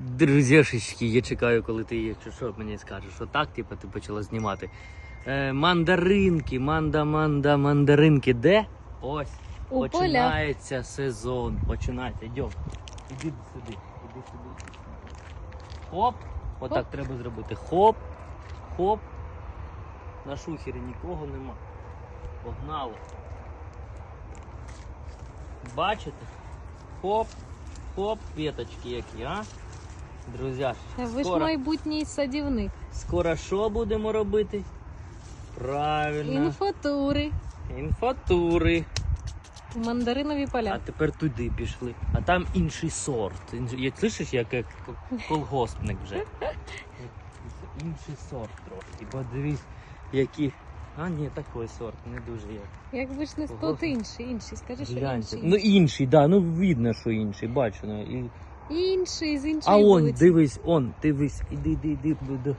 Друзяшечки, я чекаю, коли ти є. Чи що мені скажеш? Що так, типу, ти почала знімати. Е, мандаринки, манда, манда, мандаринки. Де? Ось. У полях. починається сезон. Починається. Йдем. Іди сюди. Іди сюди. Хоп. Отак Хоп. треба зробити. Хоп. Хоп. На шухері нікого нема. Погнали. Бачите? Хоп. Хоп, веточки які, а? Друзяш, Та ви ж майбутній садівник. скоро що будемо робити? Правильно. Інфотури. Інфатури. Мандаринові поля. А тепер туди пішли. А там інший сорт. Інж- слышиш, як колгоспник вже. Інший сорт трошки. Подивись, які. А, ні, такий сорт, не дуже як. Якби ж не тут інший, інший. Скажи, що інший. Ну інший, да, ну видно, що інший, бачу. Ну, і... Інший з А он, вулиці. дивись, он, дивись, іди, іди, іди, іди.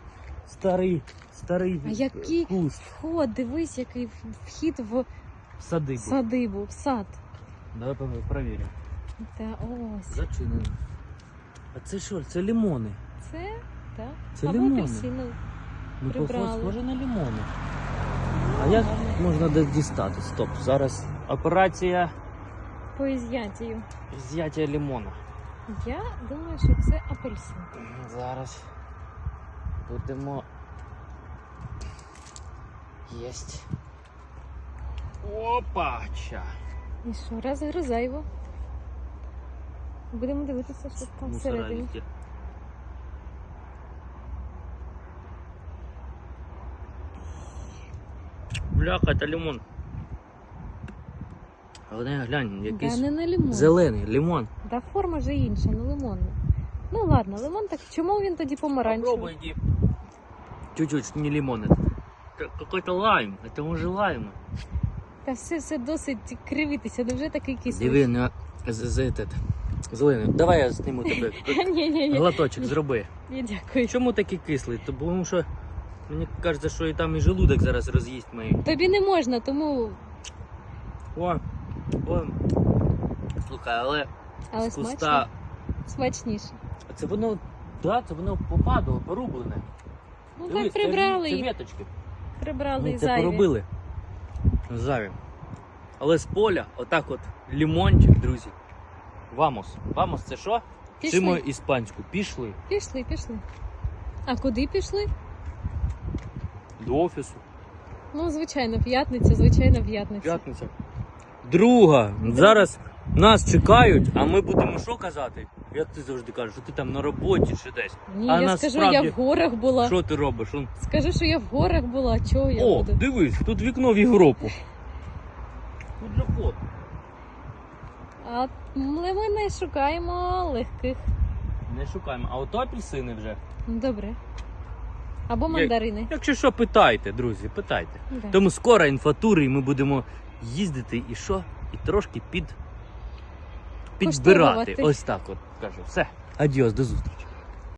Старий, старий А який куст. вход, дивись, який вхід в Садибу. садибу, в сад. Давай пов- провіримо. Та ось. Зачинено. А це що? Це лимони. Це, так. Це Або лимони. апельсини. Ну, Прибрали. похоже, схоже на лимони. А як можна десь дістати? Стоп. Зараз операція По ізяттю. зняття лимона. Я думаю, що це апельсин. Зараз будемо. Єсть. Опача! І що, розгризай його. Будемо дивитися, що там всередині. Бляха, це лимон. Але глянь, Да, якийсь не на лимон. зелений лимон. Да форма же інша, не лимонна. Ну ладно, лимон так. Чому він тоді помаранчевий? Попробуй, иди. Чуть-чуть, не лимон это. Это Какой-то лайм, это уже лайм. Та все, все досить кривитися, невже такий кислий? Диви на з, з, этот, зелений. Давай я зніму тебе. Ні, ні, ні. Глоточок зроби. Ні, дякую. Чому такий кислий? То Тому що мені кажеться, що і там і желудок зараз роз'їсть мої. Тобі не можна, тому. О, о. Слухай, але Але з куста. Смачніше. Це воно, да, це воно попадало, порублене. Ну Дивись, так прибрали Це їх. віточки. Прибрали Ні, і це зайві. поробили. Зайві. Але з поля, отак от лімончик, друзі. Вамос. Вамос це що? Пішли, іспанську. Пішли пішли, пішли. А куди пішли? до офісу. Ну, звичайно, п'ятниця, звичайно, п'ятниця. П'ятниця. Друга. Зараз нас чекають, а ми будемо що казати? Як ти завжди кажеш, що ти там на роботі чи десь. Ні, А я скажу, я в горах була. Що ти робиш? Он- Скажу, що я в горах була, чого я О, буду? дивись, тут вікно в Європу. Тут же вход. А ми ми не шукаємо легких. Не шукаємо. А ото апельсини вже. Ну, Добре. Або Як- мандарини. Якщо що, питайте, друзі, питайте. Да. Тому скоро інфатури, і ми будемо їздити і що? І трошки під. Підбирати. Ось так от кажу. Все. Адіос, до зустрічі.